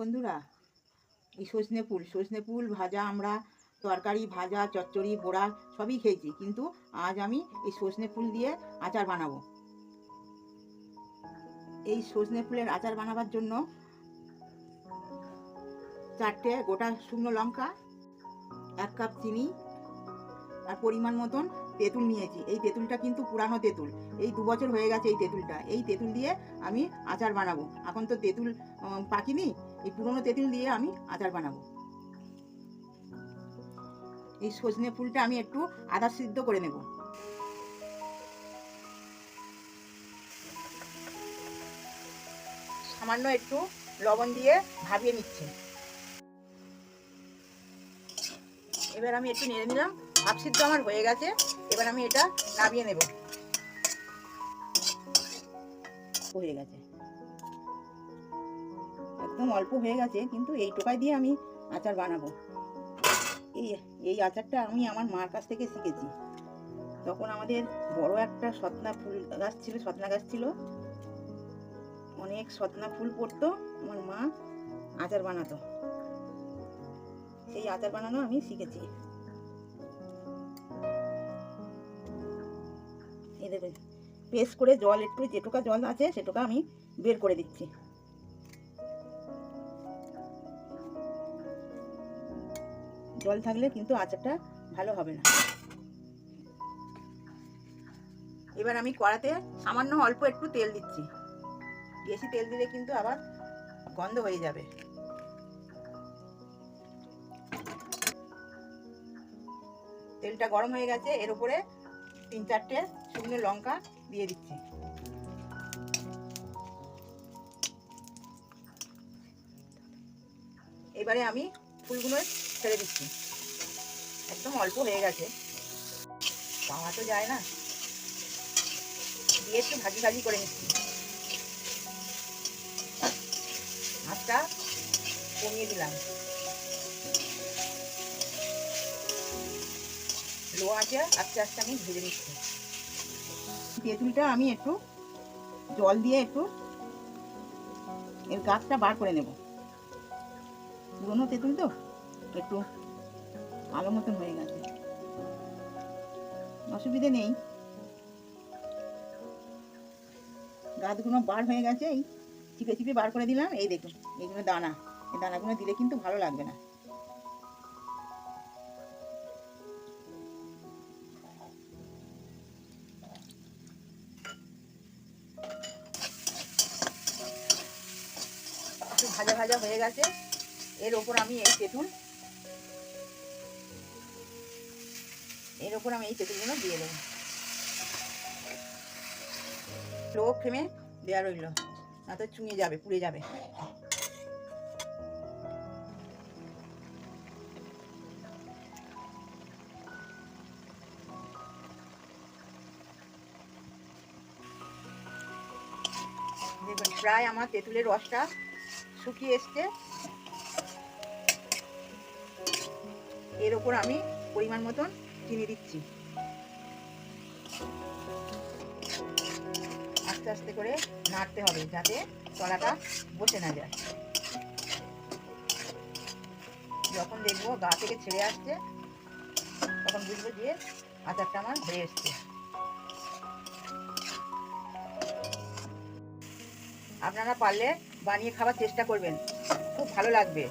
বন্ধুরা, এই সজনে ফুল সজনে ফুল, ভাজা আমরা, তরকারি, ভাজা, চচ্চড়ি, বড়া সবই খেয়েছি, কিন্তু আজ আমি এই সজনে ফুল দিয়ে আচার বানাবো। এই সজনে ফুলের আচার বানাবার জন্য চারটে গোটা শুকনো লঙ্কা, এক কাপ চিনি, আর পরিমাণ মতন তেঁতুল নিয়েছি। এই তেঁতুলটা কিন্তু পুরানো তেঁতুল। এই দু বছর হয়ে গেছে এই তেঁতুলটা। এই তেঁতুল দিয়ে আমি আচার বানাবো। এখন তো তেঁতুল পাকিনি। এই পুরনো তেঁতুল দিয়ে আমি আচার বানাবো। এই সজনে ফুলটা আমি একটু আদা সিদ্ধ করে নেব। সামান্য একটু লবণ দিয়ে ভাবিয়ে নিচ্ছে। এবার আমি একটু নেড়ে নিলাম ভাব সিদ্ধ আমার হয়ে গেছে, এবার আমি এটা নামিয়ে নেব। হয়ে গেছে। একদম অল্প হয়ে গেছে, কিন্তু এই টোকাই দিয়ে আমি আচার বানাবো। এই এই আচারটা আমি আমার মার কাছ থেকে শিখেছি। তখন আমাদের বড় একটা সতনা ফুল গাছ ছিল, সতনা গাছ ছিল। অনেক সতনা ফুল পড়তো, আমার মা আচার বানাতো। সেই আচার বানানো আমি শিখেছি। এদের পেস্ট করে জল, একটু যেটুকা জল আছে, সেটুকা আমি বের করে দিচ্ছি। জল থাকলে কিন্তু আচারটা ভালো হবে না। এবার আমি কড়াতে সামান্য অল্প একটু তেল দিচ্ছি। বেশি তেল দিলে কিন্তু আবার গন্ধ হয়ে যাবে। তেলটা গরম হয়ে গেছে, এর উপরে তিন চারটে শুকনো লঙ্কা দিয়ে দিচ্ছি। এবারে আমি ফুলগুলো ছেড়ে দিচ্ছি। একদম অল্প হয়ে গেছে। পাওয়া তো যায় না। দিয়ে একটু ভাজি ভাজি করে নিচ্ছি। আঁচটা কমিয়ে দিলাম। লো আঁচে আস্তে আস্তে আমি ভেজে নিচ্ছি। তেঁতুলটা আমি একটু জল দিয়ে একটু এর গাছটা বার করে নেব। পুরোনো তেঁতুল তো? একটু আলো মতন হয়ে গেছে। অসুবিধে নেই। গাছগুলো বার হয়ে গেছে, এই চিপে চিপে বার করে দিলাম। এই দেখুন, এইগুলো দানা। এই দানাগুলো দিলে কিন্তু ভালো লাগবে না। ভাজা ভাজা হয়ে গেছে। এর ওপর আমি এই তেঁতুল, এর ওপর আমি এই তেঁতুলগুলো দিয়ে দেবো। লো ফ্লেমে দেওয়া রইল না তো চুঙে যাবে, পুড়ে যাবে। প্রায় আমার তেঁতুলের রসটা শুকিয়ে এসছে। এর ওপর আমি পরিমাণ মতন চিনি দিচ্ছি। আস্তে আস্তে করে নাড়তে হবে যাতে তলাটা বসে না যায়। যখন দেখব গা থেকে ছেড়ে আসছে, তখন বুঝব যে আচারটা আমার হয়ে এসছে। আপনারা পারলে বানিয়ে খাবার চেষ্টা করবেন, খুব ভালো লাগবে।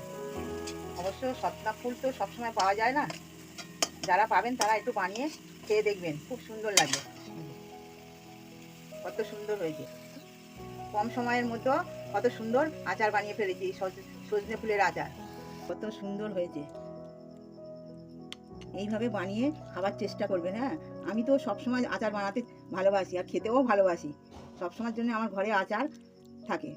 অবশ্য সতনা ফুল তো সবসময় পাওয়া যায় না। যারা পাবেন তারা একটু বানিয়ে খেয়ে দেখবেন, খুব সুন্দর লাগবে কত সুন্দর হয়েছে। কম সময়ের মতো কত সুন্দর আচার বানিয়ে ফেলেছি সজনে ফুলের আচার। কত সুন্দর হয়েছে। এইভাবে বানিয়ে খাবার চেষ্টা করবেন হ্যাঁ? আমি তো সবসময় আচার বানাতে ভালোবাসি আর খেতেও ভালোবাসি। সবসময়ের জন্য আমার ঘরে আচার থাকে।